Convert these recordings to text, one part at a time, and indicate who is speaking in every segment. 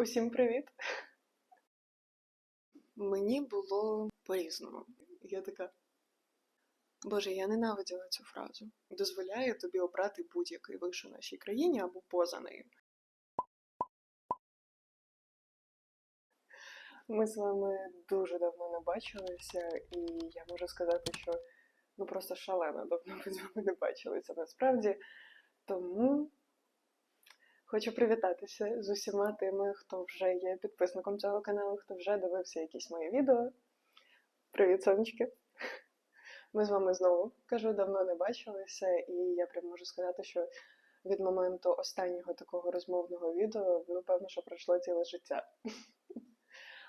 Speaker 1: Усім привіт! Мені було по-різному. Я така. Боже, я ненавиділа цю фразу. Дозволяє тобі обрати будь-який виш у нашій країні або поза нею. Ми з вами дуже давно не бачилися, і я можу сказати, що ну просто шалено давно ми з вами не бачилися насправді. Тому хочу привітатися з усіма тими, хто вже є підписником цього каналу, хто вже дивився якісь мої відео. Привіт, сонечки! Ми з вами знову кажу, давно не бачилися, і я прям можу сказати, що від моменту останнього такого розмовного відео, ну, певно, що пройшло ціле життя.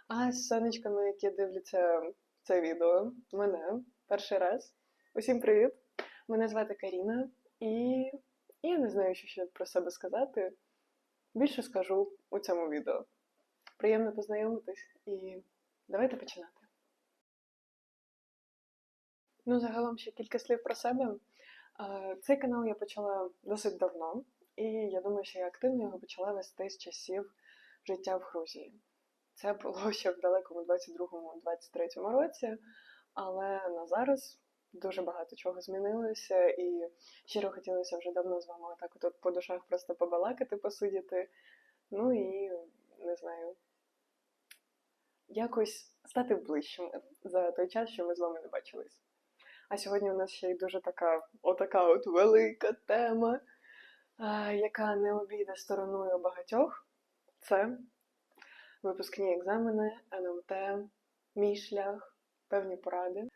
Speaker 1: А з сонечками, які дивляться це відео, мене перший раз. Усім привіт! Мене звати Каріна, і я не знаю, що ще про себе сказати. Більше скажу у цьому відео. Приємно познайомитись і давайте починати. Ну, загалом ще кілька слів про себе. Цей канал я почала досить давно, і я думаю, що я активно його почала вести з часів життя в Грузії. Це було ще в далекому 22-23 році, але на зараз дуже багато чого змінилося, і щиро хотілося вже давно з вами отак от по душах просто побалакати, посидіти. Ну і не знаю, якось стати ближчими за той час, що ми з вами не бачились. А сьогодні у нас ще й дуже така, отака от велика тема, яка не обійде стороною багатьох. Це випускні екзамени, НМТ, мій шлях, певні поради.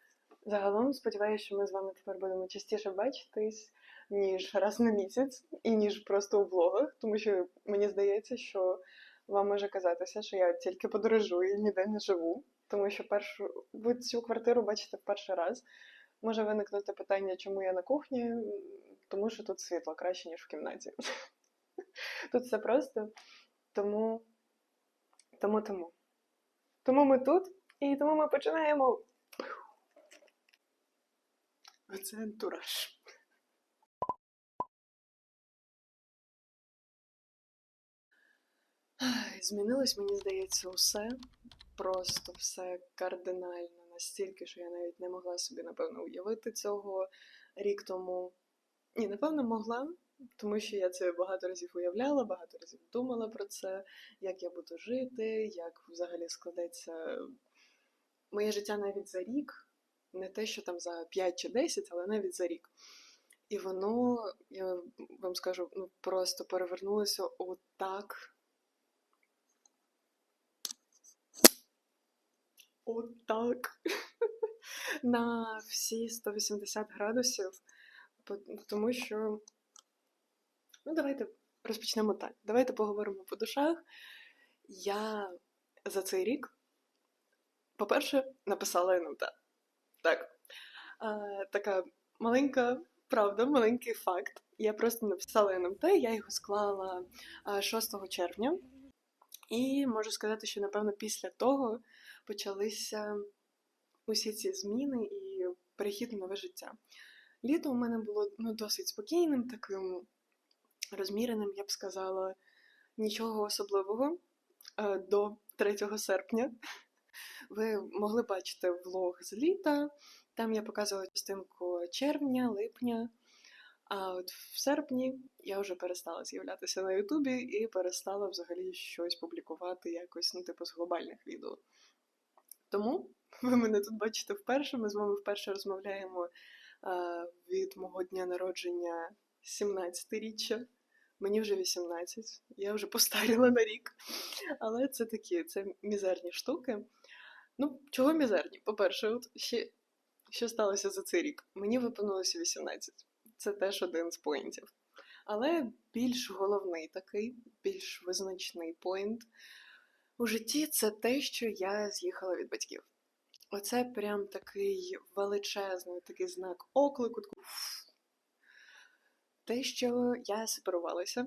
Speaker 1: Загалом сподіваюся, що ми з вами тепер будемо частіше бачитись, ніж раз на місяць, і ніж просто у влогах, тому що мені здається, що вам може казатися, що я тільки подорожую і ніде не живу, тому що першу ви цю квартиру бачите в перший раз. Може виникнути питання, чому я на кухні, тому що тут світло краще, ніж в кімнаті. Тут все просто. Тому, тому, тому. Тому ми тут і тому ми починаємо. Оце антураж. Змінилось, мені здається, усе. Просто все кардинально настільки, що я навіть не могла собі, напевно, уявити цього рік тому. Ні, напевно, могла, тому що я це багато разів уявляла, багато разів думала про це, як я буду жити, як взагалі складеться моє життя навіть за рік. Не те, що там за 5 чи 10, але навіть за рік. І воно, я вам скажу, ну просто перевернулося отак. Отак. На всі 180 градусів. Тому що. Ну, давайте розпочнемо так. Давайте поговоримо по душах. Я за цей рік, по-перше, написала НМТ. Так. Е, така маленька правда, маленький факт. Я просто написала НМТ, я його склала е, 6 червня. І можу сказати, що напевно після того почалися усі ці зміни і перехід на нове життя. Літо у мене було ну, досить спокійним, таким розміреним, я б сказала, нічого особливого е, до 3 серпня. Ви могли бачити влог з літа. Там я показувала частинку червня, липня. А от в серпні я вже перестала з'являтися на Ютубі і перестала взагалі щось публікувати якось, ну, типу, з глобальних відео. Тому ви мене тут бачите вперше. Ми з вами вперше розмовляємо а, від мого дня народження 17-річчя. Мені вже 18, я вже постаріла на рік. Але це такі, це мізерні штуки. Ну, чого мізерні? По-перше, от ще що сталося за цей рік? Мені виповнилося 18. Це теж один з поінтів. Але більш головний такий, більш визначний поінт у житті це те, що я з'їхала від батьків. Оце прям такий величезний такий знак оклику. Те, що я сепарувалася,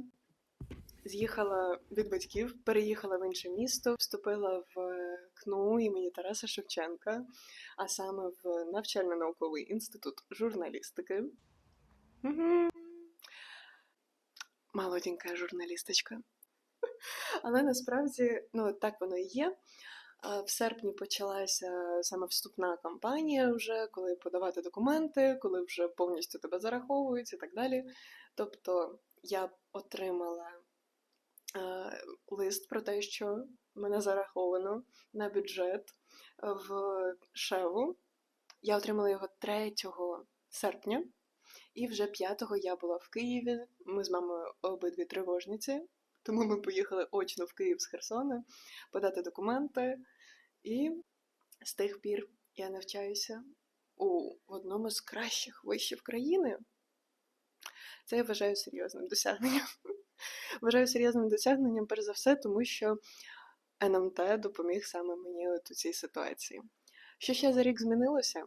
Speaker 1: з'їхала від батьків, переїхала в інше місто, вступила в КНУ імені Тараса Шевченка, а саме в навчально-науковий інститут журналістики. Мгм. Молоденькая журналісточка. Але насправді, ну так воно і є. В серпні почалася саме вступна кампанія, вже коли подавати документи, коли вже повністю тебе зараховують і так далі. Тобто я отримала е, лист про те, що мене зараховано на бюджет в Шеву. Я отримала його 3 серпня, і вже 5-го я була в Києві. Ми з мамою обидві тривожниці, тому ми поїхали очно в Київ з Херсона подати документи. І з тих пір я навчаюся у одному з кращих вишів країни. Це я вважаю серйозним досягненням. Вважаю серйозним досягненням, перш за все, тому що НМТ допоміг саме мені от у цій ситуації. Що ще за рік змінилося?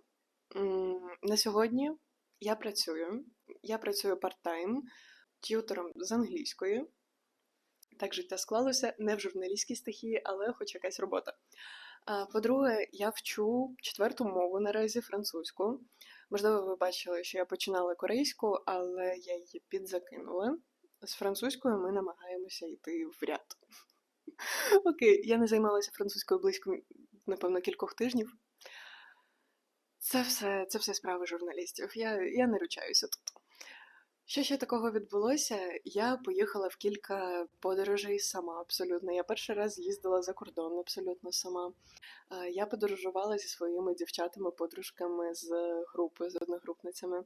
Speaker 1: На сьогодні я працюю. Я працюю парт-тайм т'ютором з англійської. Так життя склалося не в журналістській стихії, але хоч якась робота. По-друге, я вчу четверту мову наразі французьку. Можливо, ви бачили, що я починала корейську, але я її підзакинула. З французькою ми намагаємося йти в ряд. Окей, я не займалася французькою близько, напевно, кількох тижнів. Це все це все справи журналістів. Я я не ручаюся тут. Що ще такого відбулося? Я поїхала в кілька подорожей сама абсолютно. Я перший раз їздила за кордон абсолютно сама. Я подорожувала зі своїми дівчатами-подружками з групи, з одногрупницями.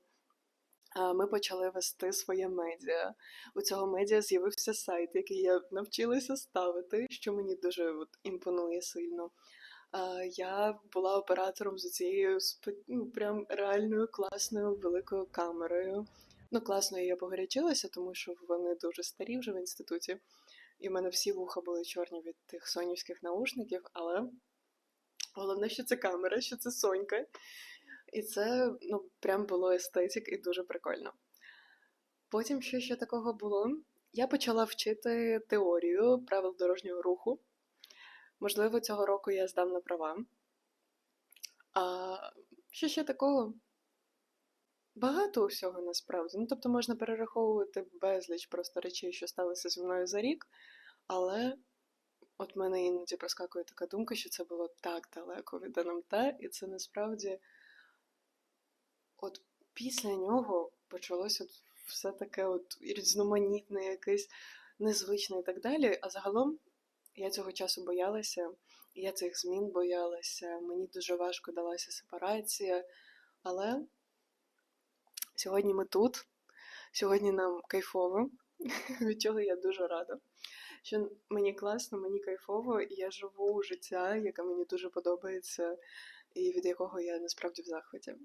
Speaker 1: Ми почали вести своє медіа. У цього медіа з'явився сайт, який я навчилася ставити, що мені дуже от, імпонує сильно. Я була оператором з цією ну, прям реальною класною великою камерою. Ну, класною я погорячилася, тому що вони дуже старі вже в інституті, і в мене всі вуха були чорні від тих сонівських наушників, але головне, що це камера, що це сонька. І це ну, прям було естетик і дуже прикольно. Потім, що ще такого було, я почала вчити теорію правил дорожнього руху. Можливо, цього року я здам на права. А що ще такого? Багато усього насправді. Ну, тобто можна перераховувати безліч просто речей, що сталося зі мною за рік, але от мене іноді проскакує така думка, що це було так далеко від НМТ, і це насправді от після нього почалося все таке от різноманітне, якесь незвичне і так далі. А загалом я цього часу боялася, я цих змін боялася, мені дуже важко далася сепарація. Але сьогодні ми тут, сьогодні нам кайфово, від чого я дуже рада. Що мені класно, мені кайфово, і я живу життя, яке мені дуже подобається, і від якого я насправді в захваті.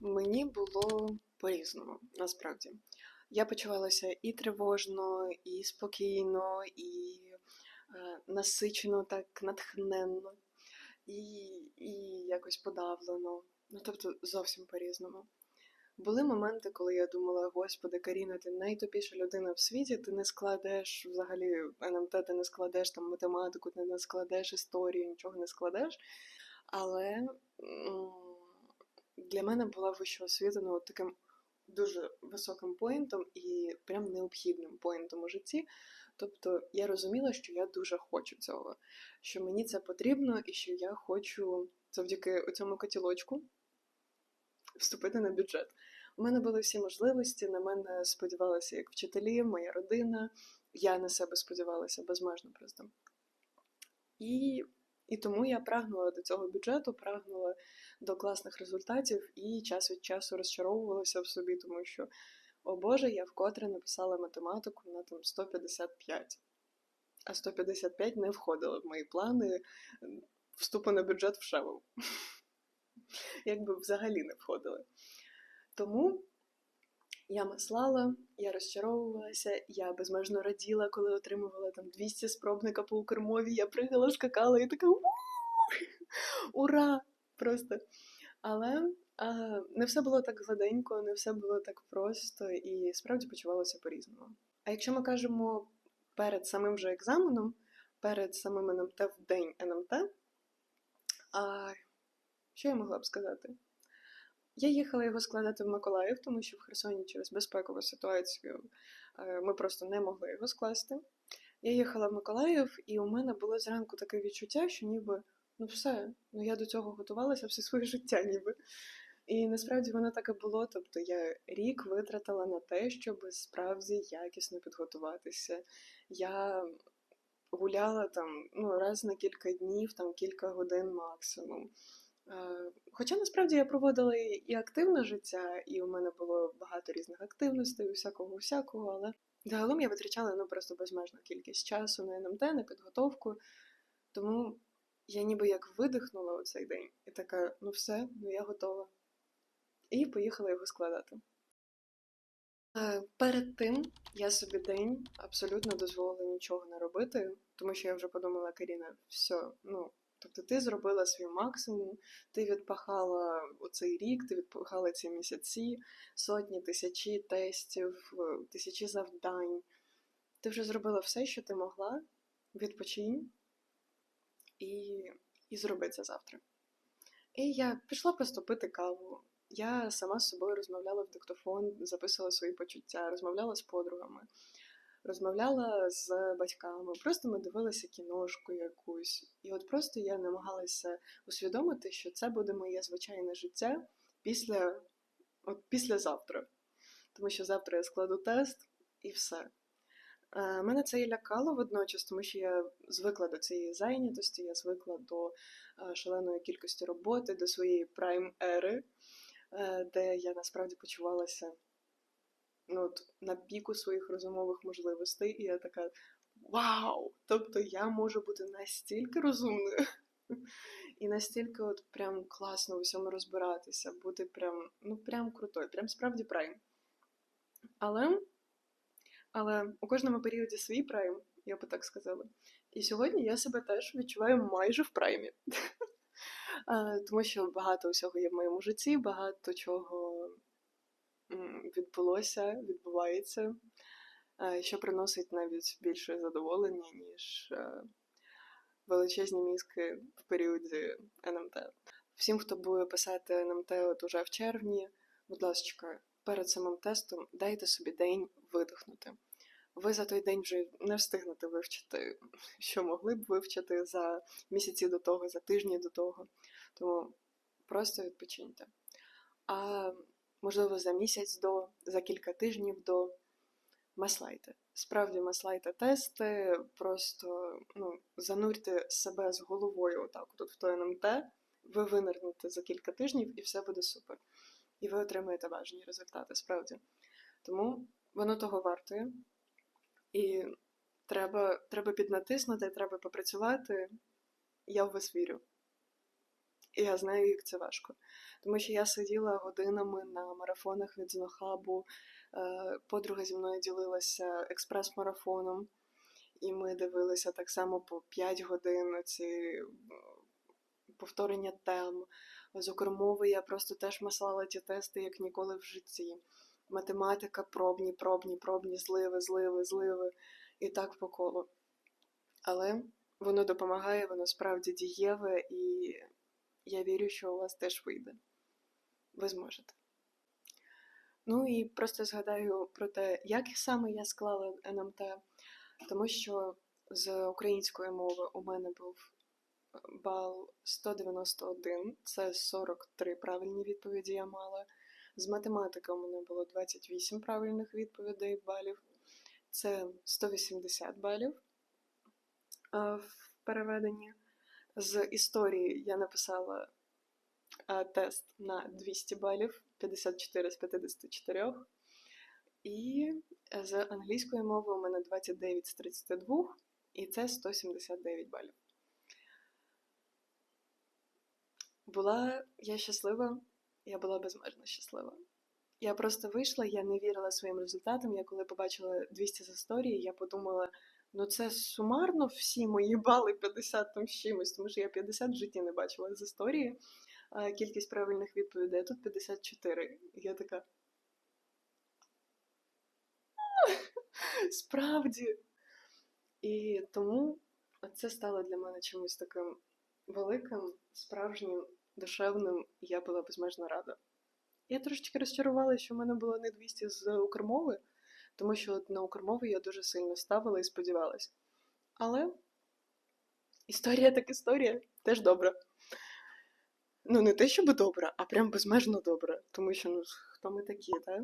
Speaker 1: Мені було по-різному, насправді. Я почувалася і тривожно, і спокійно, і е, насичено, так натхненно, і і якось подавлено. Ну, тобто, зовсім по-різному. Були моменти, коли я думала, Господи, Каріна, ти найтопіша людина в світі, ти не складеш взагалі НМТ, ти не складеш там математику, ти не складеш історію, нічого не складеш. Але для мене була вища освіта ну, таким дуже високим поінтом і прям необхідним поінтом у житті. Тобто я розуміла, що я дуже хочу цього, що мені це потрібно, і що я хочу завдяки цьому котілочку вступити на бюджет. У мене були всі можливості, на мене сподівалися як вчителі, моя родина. Я на себе сподівалася безмежно просто. І і тому я прагнула до цього бюджету, прагнула до класних результатів і час від часу розчаровувалася в собі, тому що, о Боже, я вкотре написала математику на там 155. А 155 не входило в мої плани вступу на бюджет в Шевел. Якби взагалі не входили. Тому я маслала, я розчаровувалася, я безмежно раділа, коли отримувала там 200 спробника по укрмові, я пригала, скакала і така ура! Просто. Але а, не все було так гладенько, не все було так просто і справді почувалося по-різному. А якщо ми кажемо перед самим же екзаменом, перед самим НМТ в день НМТ, а що я могла б сказати? Я їхала його складати в Миколаїв, тому що в Херсоні через безпекову ситуацію е, ми просто не могли його скласти. Я їхала в Миколаїв, і у мене було зранку таке відчуття, що ніби ну все, ну я до цього готувалася все своє життя, ніби. І насправді воно так і було. Тобто я рік витратила на те, щоб справді якісно підготуватися. Я гуляла там ну, раз на кілька днів, там кілька годин максимум. Е, хоча насправді я проводила і активне життя, і у мене було багато різних активностей, усякого всякого, але загалом я витрачала ну, просто безмежну кількість часу на НМТ, на підготовку. Тому я ніби як видихнула у цей день і така: ну все, ну я готова. І поїхала його складати. Е, перед тим я собі день абсолютно дозволила нічого не робити, тому що я вже подумала, Каріна, все, ну. Тобто ти зробила свій максимум, ти відпахала цей рік, ти відпахала ці місяці, сотні, тисячі тестів, е, тисячі завдань. Ти вже зробила все, що ти могла, відпочинь і і зроби це завтра. І я пішла просто пити каву. Я сама з собою розмовляла в диктофон, записувала свої почуття, розмовляла з подругами розмовляла з батьками, просто ми дивилися кіношку якусь. І от просто я намагалася усвідомити, що це буде моє звичайне життя після от післязавтра. Тому що завтра я складу тест і все. Е, мене це і лякало водночас, тому що я звикла до цієї зайнятості, я звикла до е, шаленої кількості роботи, до своєї прайм-ери, е, де я насправді почувалася ну, от, на піку своїх розумових можливостей, і я така вау! Тобто я можу бути настільки розумною і настільки от прям класно у всьому розбиратися, бути прям, ну, прям крутою, прям справді прайм. Але але у кожному періоді свій прайм, я би так сказала. І сьогодні я себе теж відчуваю майже в праймі. Тому що багато усього є в моєму житті, багато чого відбулося, відбувається, е, що приносить навіть більше задоволення, ніж е, величезні мізки в періоді НМТ. Всім, хто буде писати НМТ от уже в червні, будь ласка, перед самим тестом дайте собі день видихнути. Ви за той день вже не встигнете вивчити, що могли б вивчити за місяці до того, за тижні до того. Тому просто відпочиньте. А можливо, за місяць до, за кілька тижнів до маслайте. Справді, маслайте тести, просто ну, занурте себе з головою отак тут в той НМТ, ви винирнете за кілька тижнів і все буде супер. І ви отримаєте важні результати, справді. Тому воно того вартує. І треба треба піднатиснути, треба попрацювати. Я в вас вірю. І я знаю, як це важко. Тому що я сиділа годинами на марафонах від Знохабу. Е, подруга зі мною ділилася експрес-марафоном, і ми дивилися так само по 5 годин ці повторення тем. З укрмови я просто теж маслала ті тести, як ніколи в житті. Математика, пробні, пробні, пробні, зливи, зливи, зливи і так по колу. Але воно допомагає, воно справді дієве і я вірю, що у вас теж вийде. Ви зможете. Ну і просто згадаю про те, як саме я склала НМТ, тому що з української мови у мене був бал 191, це 43 правильні відповіді я мала. З математики у мене було 28 правильних відповідей балів, це 180 балів в переведенні. З історії я написала тест на 200 балів, 54 з 54. І з англійської мови у мене 29 з 32, і це 179 балів. Була я щаслива, я була безмежно щаслива. Я просто вийшла, я не вірила своїм результатам. Я коли побачила 200 з історії, я подумала. Ну, це сумарно всі мої бали 50 там з чимось, тому що я 50 в житті не бачила з історії. Кількість правильних відповідей, а тут 54. я така. Справді. І тому це стало для мене чимось таким великим, справжнім, душевним, і я була безмежно рада. Я трошечки розчарувалася, що в мене було не 200 з Укрмови, тому що на Укрмову я дуже сильно ставила і сподівалася. Але історія так історія, теж добра. Ну, не те, щоб добра, а прям безмежно добра. Тому що, ну, хто ми такі, так?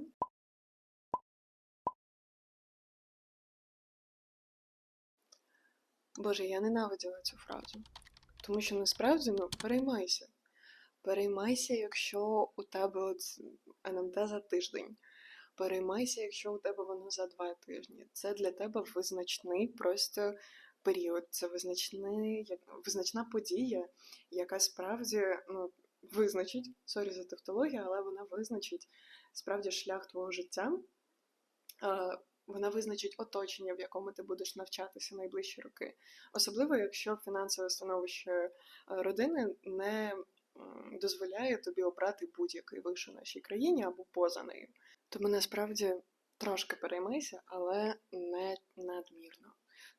Speaker 1: Боже, я ненавиділа цю фразу. Тому що насправді, ну, переймайся. Переймайся, якщо у тебе от НМТ за тиждень. Переймайся, якщо у тебе воно за два тижні. Це для тебе визначний просто період. Це визначний, визначна подія, яка справді ну, визначить, сорі за тавтологію, але вона визначить справді шлях твого життя. Вона визначить оточення, в якому ти будеш навчатися найближчі роки. Особливо, якщо фінансове становище е, родини не дозволяє тобі обрати будь-який виш у нашій країні або поза нею. Тому насправді трошки переймайся, але не надмірно.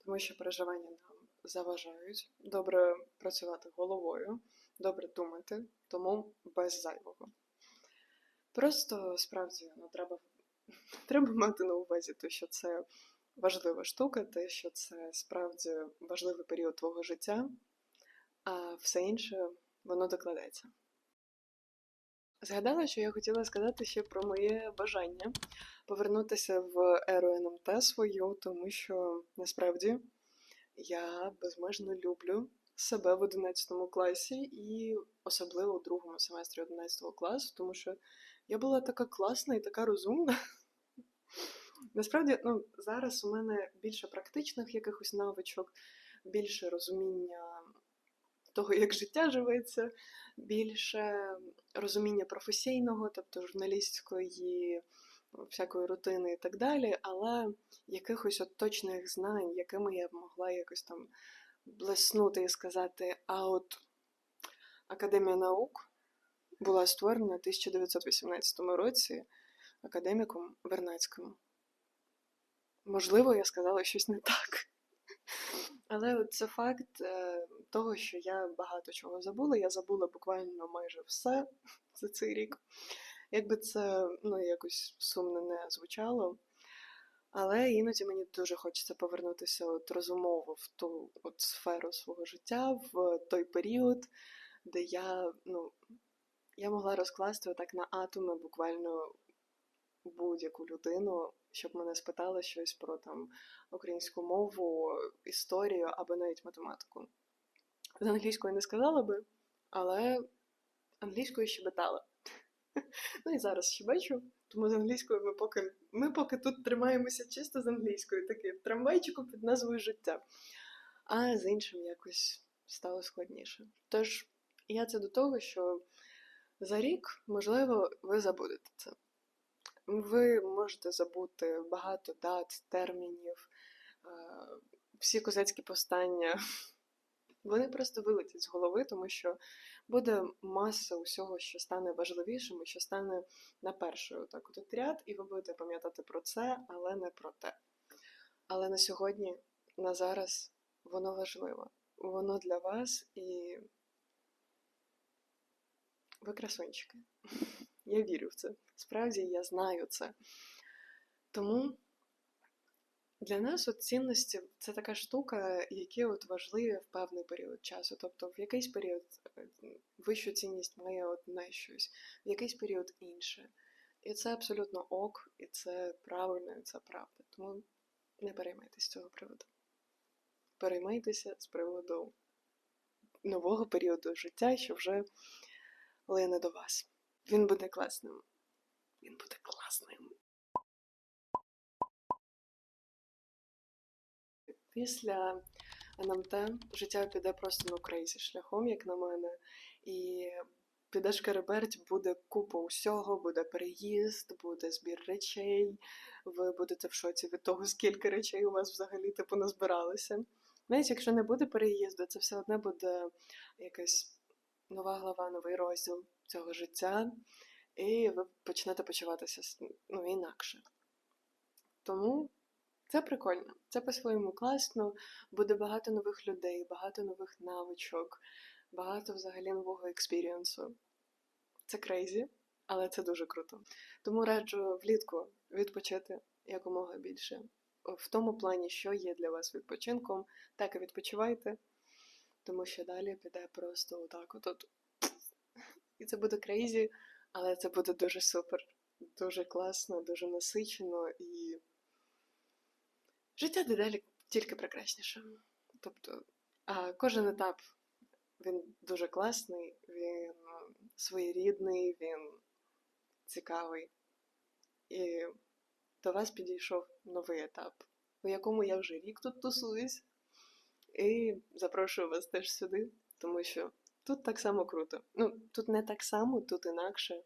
Speaker 1: Тому що переживання нам заважають добре працювати головою, добре думати, тому без зайвого. Просто справді ну, треба, треба мати на увазі те, що це важлива штука, те, що це справді важливий період твого життя, а все інше воно докладеться. Згадала, що я хотіла сказати ще про моє бажання повернутися в еру НМТ свою, тому що насправді я безмежно люблю себе в 11 класі і особливо у другому семестрі 11 класу, тому що я була така класна і така розумна. Насправді, ну, зараз у мене більше практичних якихось навичок, більше розуміння того, як життя живеться, більше розуміння професійного, тобто журналістської, всякої рутини і так далі, але якихось от точних знань, якими я б могла якось там блеснути і сказати, а от Академія наук була створена в 1918 році академіком Вернацьким. Можливо, я сказала щось не так. Але от це факт е, того, що я багато чого забула. Я забула буквально майже все за цей рік. Якби це ну, якось сумно не звучало. Але іноді мені дуже хочеться повернутися от розумово в ту от сферу свого життя, в той період, де я, ну, я могла розкласти отак на атоми буквально будь-яку людину, щоб мене спитали щось про там українську мову, історію або навіть математику. З англійською не сказала би, але англійською щебетала. Ну і зараз щебечу, тому з англійською ми поки ми поки тут тримаємося чисто з англійською, таки в трамвайчику під назвою життя. А з іншим якось стало складніше. Тож, я це до того, що за рік, можливо, ви забудете це. Ви можете забути багато дат, термінів, е, всі козацькі повстання. Вони просто вилетять з голови, тому що буде маса усього, що стане важливішим і що стане на перший отак от ряд, і ви будете пам'ятати про це, але не про те. Але на сьогодні, на зараз, воно важливо. Воно для вас і ви красунчики. Я вірю в це. Справді я знаю це. Тому для нас от цінності це така штука, які от важливі в певний період часу. Тобто в якийсь період е, вищу цінність має одне щось, в якийсь період інше. І це абсолютно ок, і це правильно, і це правда. Тому не переймайтеся з цього приводу. Переймайтеся з приводу нового періоду життя, що вже лине до вас. Він буде класним. Він буде класним. Після НМТ життя піде просто ну крейзі шляхом, як на мене. І піде шкереберть, буде купа усього, буде переїзд, буде збір речей. Ви будете в шоці від того, скільки речей у вас взагалі типу назбиралося. Навіть якщо не буде переїзду, це все одно буде якась нова глава, новий розділ цього життя, і ви почнете почуватися ну, інакше. Тому це прикольно, це по-своєму класно, буде багато нових людей, багато нових навичок, багато взагалі нового експірієнсу. Це крейзі, але це дуже круто. Тому раджу влітку відпочити якомога більше. В тому плані, що є для вас відпочинком, так і відпочивайте, тому що далі піде просто отак от. І це буде крейзі, але це буде дуже супер, дуже класно, дуже насичено і життя дедалі тільки прекрасніше. Тобто, кожен етап він дуже класний, він своєрідний, він цікавий. І до вас підійшов новий етап, у якому я вже рік тут тусуюсь. І запрошую вас теж сюди, тому що тут так само круто. Ну, тут не так само, тут інакше,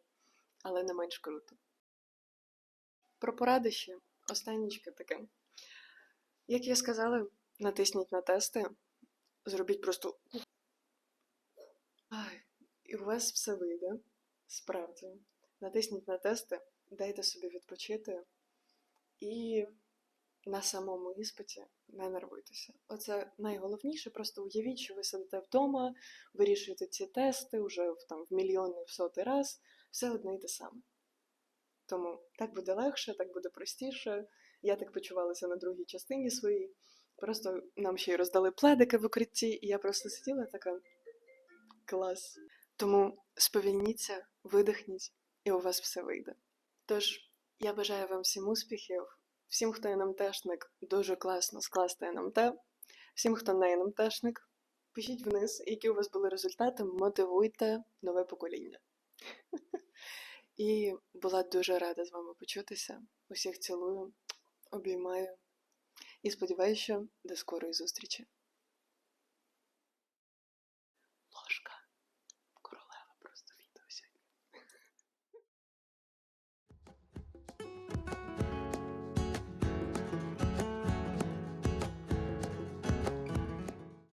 Speaker 1: але не менш круто. Про поради ще останнічке таке. Як я сказала, натисніть на тести, зробіть просто. Ай, і у вас все вийде. Справді. Натисніть на тести, дайте собі відпочити і на самому іспиті не нервуйтеся. Оце найголовніше, просто уявіть, що ви сидите вдома, вирішуєте ці тести вже в, там, в мільйонний, в сотий раз, все одне й те саме. Тому так буде легше, так буде простіше. Я так почувалася на другій частині своїй. Просто нам ще й роздали пледики в укритті, і я просто сиділа така клас. Тому сповільніться, видихніть, і у вас все вийде. Тож, я бажаю вам всім успіхів, всім, хто є НМТшник, дуже класно скласти НМТ. Всім, хто не НМТшник, пишіть вниз, які у вас були результати, мотивуйте нове покоління. І була дуже рада з вами почутися. Усіх цілую, обіймаю і сподіваюся, що до скорої зустрічі.